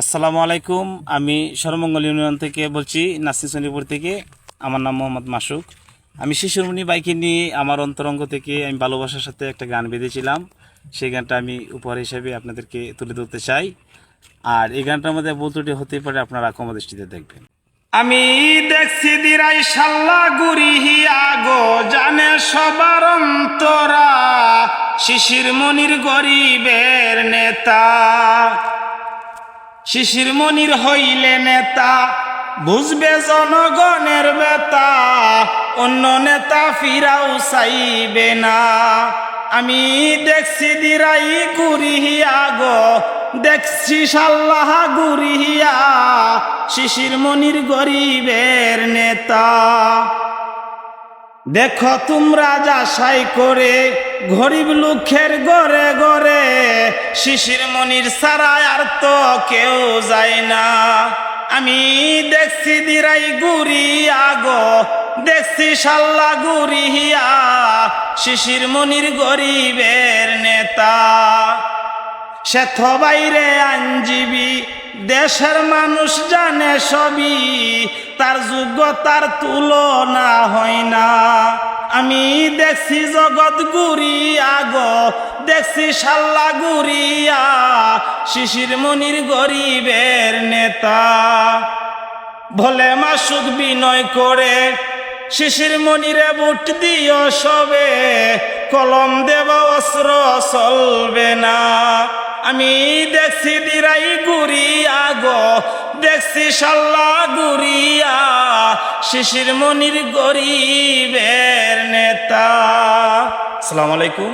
আসসালামু আলাইকুম, আমি সর্বমঙ্গল ইউনিয়ন থেকে বলছি, নাসির সনিপুর থেকে। আমার নাম মোহাম্মদ মাসুক। আমি শিশুরমণি বাইকে নিয়ে আমার অন্তরঙ্গ থেকে আমি ভালোবাসার সাথে একটা গান বেঁধেছিলাম। সেই গানটা আমি উপহার হিসেবে আপনাদেরকে তুলে ধরতে চাই। আর এই গানটার মধ্যে বলতুটি হতে পারে, আপনারা কমদৃষ্টিতে দেখবেন। আমি দেখছি দিরাই সাল্লা গুরি হিয়া গো, জানে সবার অন্তরা। শিশির মনির গরিবের নেতা। শিশির মনির হইলে নেতা, বুঝবে জনগণের বেতা অন্য নেতা ফিরাও চাইবে না। আমি দেখছি দিরাই গুরিহিয়া গো, দেখছি সাল্লাহ গুরিহিয়া, শিশির মনির গরিবের নেতা। দেখো তোমরা যাচাই করে, গরিব লোকের গড়ে গড়ে শিশির মনির সারা আর তো কেউ যায় না। আমি দেখছি দিরাই গুরি আগো, দেখছি সাল্লা গুরি হিয়া, শিশির মনির গরিবের নেতা। সেথ বাইরে আইনজীবী, দেশের মানুষ জানে সবই, তার যোগ্যতার তুলনা আমি দেখছি জগৎ গুরি আগ দেখছি সাল্লা গুরিয়া, শিশির মনির গরিবের নেতা। ভোলে মাসুক বিনয় করে শিশির মনিরে বুট দিও সবে, কলম দেব অস্ত্র চলবে না। আমি দেখছি দিরাই গুরিয়া গো, দেখছি সাল্লা গুরিয়া, শিশির মনির গরিবের নেতা আসসালামু আলাইকুম।